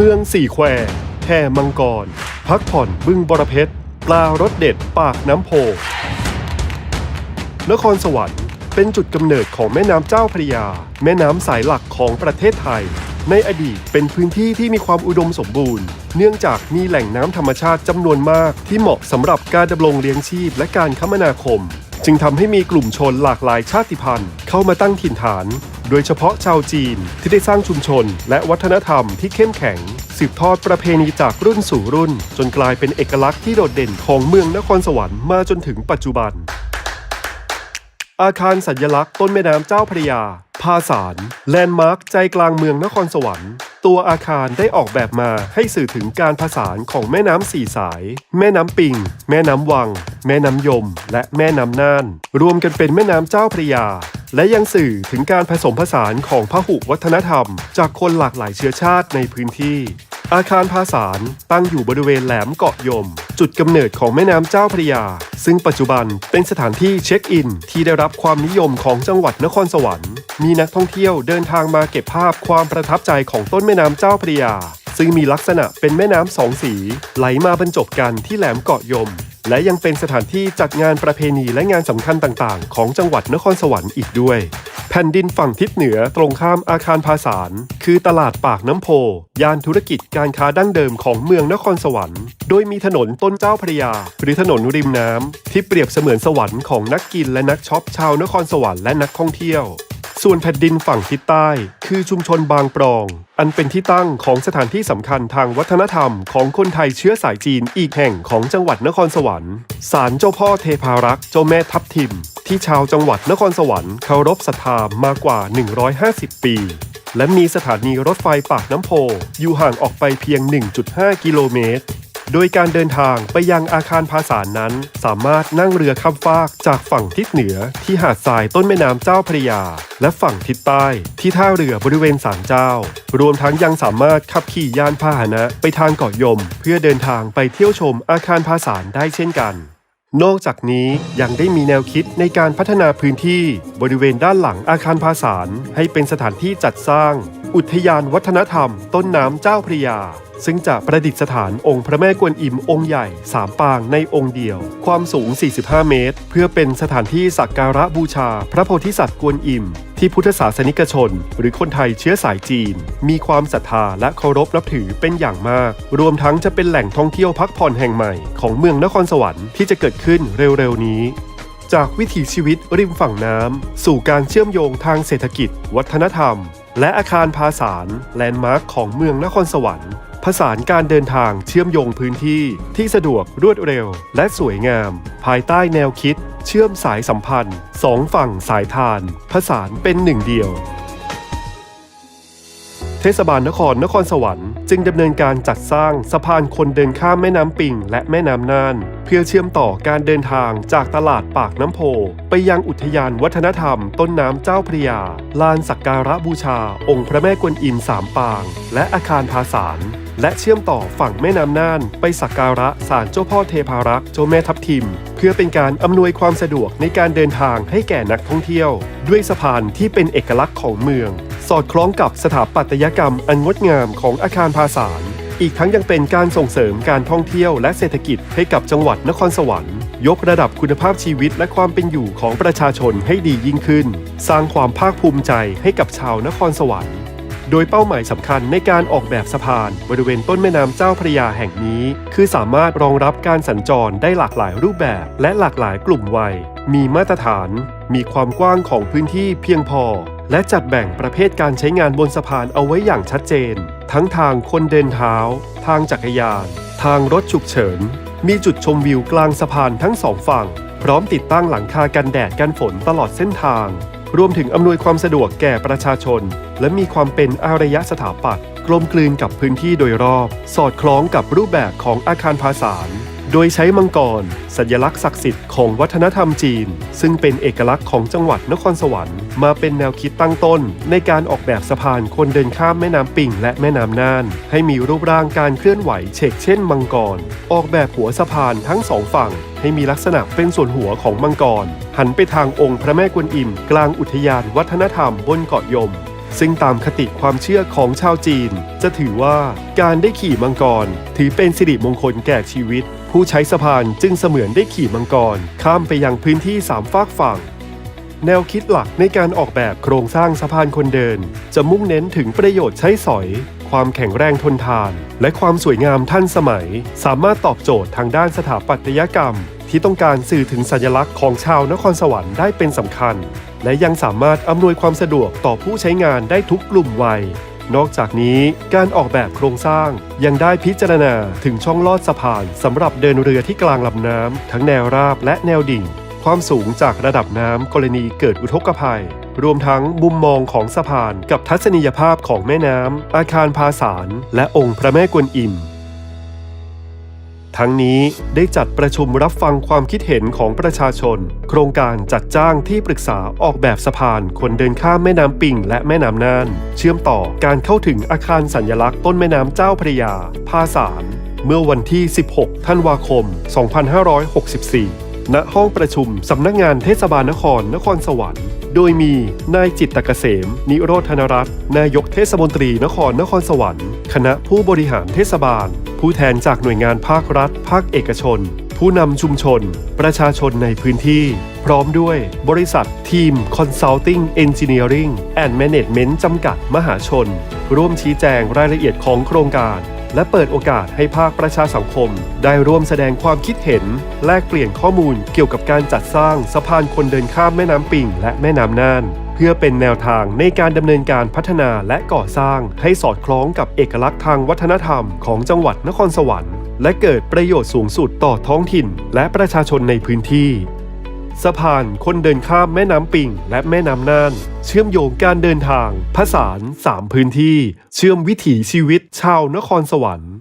เมืองสี่แควแห่มังกร พักผ่อนบึงบรเพชร ปลารสเด็ดปากน้ำโพ นครสวรรค์เป็นจุดกำเนิดของแม่น้ำเจ้าพระยา แม่น้ำสายหลักของประเทศไทย ในอดีตเป็นพื้นที่ที่มีความอุดมสมบูรณ์ เนื่องจากมีแหล่งน้ำธรรมชาติจำนวนมากที่เหมาะสำหรับการดำรงเลี้ยงชีพและการคมนาคม จึงทำให้มีกลุ่มชนหลากหลายชาติพันธุ์เข้ามาตั้งถิ่นฐาน โดยเฉพาะชาวจีนที่ได้สร้างชุมชน และวัฒนธรรมที่เข้มแข็ง สืบทอดประเพณีจากรุ่นสู่รุ่น จนกลายเป็นเอกลักษณ์ที่โดดเด่นของเมืองนครสวรรค์มาจนถึงปัจจุบัน อาคารสัญลักษณ์ต้นแม่น้ำเจ้าพระยา ภาสารแลนด์มาร์คใจกลางเมืองนครสวรรค์ ตัวอาคารได้ออกแบบมาให้สื่อถึงการผสานของแม่น้ำสี่สาย แม่น้ำปิง แม่น้ำวัง แม่น้ำยม และแม่น้ำน่าน รวมกันเป็นแม่น้ำเจ้าพระยา และยังสื่อถึงการผสมผสานของพหุวัฒนธรรม จากคนหลากหลายเชื้อชาติในพื้นที่ อาคารภาสารตั้งอยู่บริเวณแหลมเกาะยม จุดกำเนิดของแม่น้ำเจ้าพระยา ซึ่งปัจจุบันเป็นสถานที่เช็คอิน ที่ได้รับความนิยมของจังหวัดนครสวรรค์ มีนักท่องเที่ยวเดินทางมาเก็บภาพความประทับใจของต้นแม่น้ำเจ้าพระยา ซึ่งมีลักษณะเป็นแม่น้ำสองสี ไหลมาบรรจบกันที่แหลมเกาะยม และยังเป็นสถานที่จัดงานประเพณีและงานสำคัญต่างๆ ของจังหวัดนครสวรรค์อีกด้วย แผ่นดินฝั่งทิศเหนือตรงข้ามอาคารภาสาร คือตลาดปากน้ำโพย่านธุรกิจการค้าดั้งเดิมของเมืองนครสวรรค์ โดยมีถนนต้นเจ้าพระยา หรือถนนริมน้ำที่เปรียบเสมือนสวรรค์ของนักกินและนักช็อปชาวนครสวรรค์และนักท่องเที่ยว ส่วนแผ่นดินฝั่งทิศใต้ คือชุมชนบางปรอง อันเป็นที่ตั้งของสถานที่สำคัญทางวัฒนธรรมของคนไทยเชื้อสายจีนอีกแห่งของจังหวัดนครสวรรค์ศาลเจ้าพ่อเทพารักษ์เจ้าแม่ทับทิม ที่ชาวจังหวัดนครสวรรค์เคารพศรัทธามากว่า 150 ปีและมีสถานีรถไฟปากน้ำโพอยู่ห่างออกไปเพียง 1.5 กิโลเมตร โดยการเดินทางไปยังอาคารภาสานั้น สามารถนั่งเรือข้ามฟากจากฝั่งทิศเหนือที่หาดทรายต้นแม่น้ำเจ้าพระยา และฝั่งทิศใต้ที่ท่าเรือบริเวณศาลเจ้า รวมทั้งยังสามารถขับขี่ยานพาหนะไปทางเกาะยม เพื่อเดินทางไปเที่ยวชมอาคารภาสารได้เช่นกันนอกจากนี้ยังได้มีแนวคิดในการพัฒนาพื้นที่บริเวณด้านหลังอาคารภาสารให้เป็นสถานที่จัดสร้าง อุทยานวัฒนธรรม ต้นน้ำเจ้าพระยา ซึ่งจะประดิษฐานองค์พระแม่กวนอิมองค์ใหญ่สามปางในองค์เดียว ความสูง 45 เมตร เพื่อเป็นสถานที่สักการะบูชาพระโพธิสัตว์กวนอิม ที่พุทธศาสนิกชน หรือคนไทยเชื้อสายจีน มีความศรัทธาและเคารพนับถือเป็นอย่างมาก รวมทั้งจะเป็นแหล่งท่องเที่ยวพักผ่อนแห่งใหม่ของเมืองนครสวรรค์ที่จะเกิดขึ้นเร็วๆนี้จากวิถีชีวิตริมฝั่งน้ำ สู่การเชื่อมโยงทางเศรษฐกิจ วัฒนธรรม และอาคารภาสารแลนด์มาร์คของเมืองนครสวรรค์ ผสานการเดินทางเชื่อมโยงพื้นที่ที่สะดวกรวดเร็ว และสวยงาม ภายใต้แนวคิด เชื่อมสายสัมพันธ์สองฝั่งสายทาน ผสานเป็นหนึ่งเดียว เทศบาลนครนครสวรรค์จึงดำเนินการจัดสร้างสะพานคนเดินข้ามแม่น้ำปิงและแม่น้ำน่านเพื่อเชื่อมต่อการเดินทางจากตลาดปากน้ำโพ ไปยังอุทยานวัฒนธรรมต้นน้ำเจ้าพระยา ลานสักการะบูชา องค์พระแม่กวนอิมสามปาง และอาคารภาสาร และเชื่อมต่อฝั่งแม่น้ำน่าน ไปสักการะศาลเจ้าพ่อเทพารักษ์เจ้าแม่ทับทิม เพื่อเป็นการอำนวยความสะดวกในการเดินทางให้แก่นักท่องเที่ยว ด้วยสะพานที่เป็นเอกลักษณ์ของเมือง สอดคล้องกับสถาปัตยกรรมอันงดงามของอาคารภาสารอีกทั้งยังเป็นการส่งเสริมการท่องเที่ยวและเศรษฐกิจให้กับจังหวัดนครสวรรค์ ยกระดับคุณภาพชีวิตและความเป็นอยู่ของประชาชนให้ดียิ่งขึ้น สร้างความภาคภูมิใจให้กับชาวนครสวรรค์ โดยเป้าหมายสำคัญในการออกแบบสะพานบริเวณต้นแม่น้ำเจ้าพระยาแห่งนี้ คือสามารถรองรับการสัญจรได้หลากหลายรูปแบบ และหลากหลายกลุ่มวัย มีมาตรฐาน มีความกว้างของพื้นที่เพียงพอ และจัดแบ่งประเภทการใช้งานบนสะพานเอาไว้อย่างชัดเจน ทั้งทางคนเดินเท้า ทางจักรยาน ทางรถฉุกเฉิน มีจุดชมวิวกลางสะพานทั้งสองฝั่ง พร้อมติดตั้งหลังคากันแดดกันฝนตลอดเส้นทาง รวมถึงอำนวยความสะดวกแก่ประชาชน และมีความเป็นอารยสถาปัตย์กลมกลืนกับพื้นที่โดยรอบ สอดคล้องกับรูปแบบของอาคารภาสาร โดยใช้มังกร สัญลักษณ์ศักดิ์สิทธิ์ของวัฒนธรรมจีน ซึ่งเป็นเอกลักษณ์ของจังหวัดนครสวรรค์ มาเป็นแนวคิดตั้งต้น ในการออกแบบสะพานคนเดินข้ามแม่น้ำปิ่งและแม่น้ำน่าน ให้มีรูปร่างการเคลื่อนไหวเฉกเช่นมังกร ออกแบบหัวสะพานทั้งสองฝั่ง ให้มีลักษณะเป็นส่วนหัวของมังกร หันไปทางองค์พระแม่กวนอิม กลางอุทยานวัฒนธรรมบนเกาะยมซึ่งตามคติความเชื่อของชาวจีน จะถือว่าการได้ขี่มังกร ถือเป็นสิริมงคลแก่ชีวิต ผู้ใช้สะพานจึงเสมือนได้ขี่มังกร ข้ามไปยังพื้นที่สามฟากฝั่ง แนวคิดหลักในการออกแบบโครงสร้างสะพานคนเดิน จะมุ่งเน้นถึงประโยชน์ใช้สอย ความแข็งแรงทนทาน และความสวยงามทันสมัย สามารถตอบโจทย์ทางด้านสถาปัตยกรรม ที่ต้องการสื่อถึงสัญลักษณ์ของชาวนครสวรรค์ได้เป็นสำคัญ และยังสามารถอำนวยความสะดวกต่อผู้ใช้งานได้ทุกกลุ่มวัย นอกจากนี้การออกแบบโครงสร้างยังได้พิจารณาถึงช่องลอดสะพานสำหรับเดินเรือที่กลางลำน้ำทั้งแนวราบและแนวดิ่ง ความสูงจากระดับน้ำกรณีเกิดอุทกภัย รวมทั้งมุมมองของสะพานกับทัศนียภาพของแม่น้ำอาคารพาสารและองค์พระแม่กวนอิม ทั้งนี้ได้จัดประชุมรับฟังความคิดเห็นของประชาชน โครงการจัดจ้างที่ปรึกษาออกแบบสะพานคนเดินข้ามแม่น้ำปิงและแม่น้ำน่าน เชื่อมต่อการเข้าถึงอาคารสัญลักษณ์ต้นแม่น้ำเจ้าพระยาพาสารเมื่อวันที่ 16 ธันวาคม 2564ณห้องประชุมสำนักงานเทศบาลนครนครสวรรค์ โดยมีนายจิตตเกษม นิโรธนรัตน์นายกเทศมนตรีนครนครสวรรค์ คณะผู้บริหารเทศบาล ผู้แทนจากหน่วยงานภาครัฐ ภาคเอกชน ผู้นำชุมชน ประชาชนในพื้นที่ พร้อมด้วยบริษัททีม Consulting Engineering and Management จำกัดมหาชน ร่วมชี้แจงรายละเอียดของโครงการและเปิดโอกาสให้ภาคประชาสังคม ได้ร่วมแสดงความคิดเห็น แลกเปลี่ยนข้อมูลเกี่ยวกับการจัดสร้างสะพานคนเดินข้ามแม่น้ำปิงและแม่น้ำน่าน พื่อเป็นแนวทางในการดำเนินการพัฒนาและก่อสร้างให้สอดคล้องกับเอกลักษณ์ทางวัฒนธรรมของจังหวัดนครสวรรค์ และเกิดประโยชน์สูงสุดต่อท้องถิ่นและประชาชนในพื้นที่ สะพานคนเดินข้ามแม่น้ำปิงและแม่น้ำน่าน เชื่อมโยงการเดินทางผสาน 3 พื้นที่ เชื่อมวิถีชีวิตชาวนครสวรรค์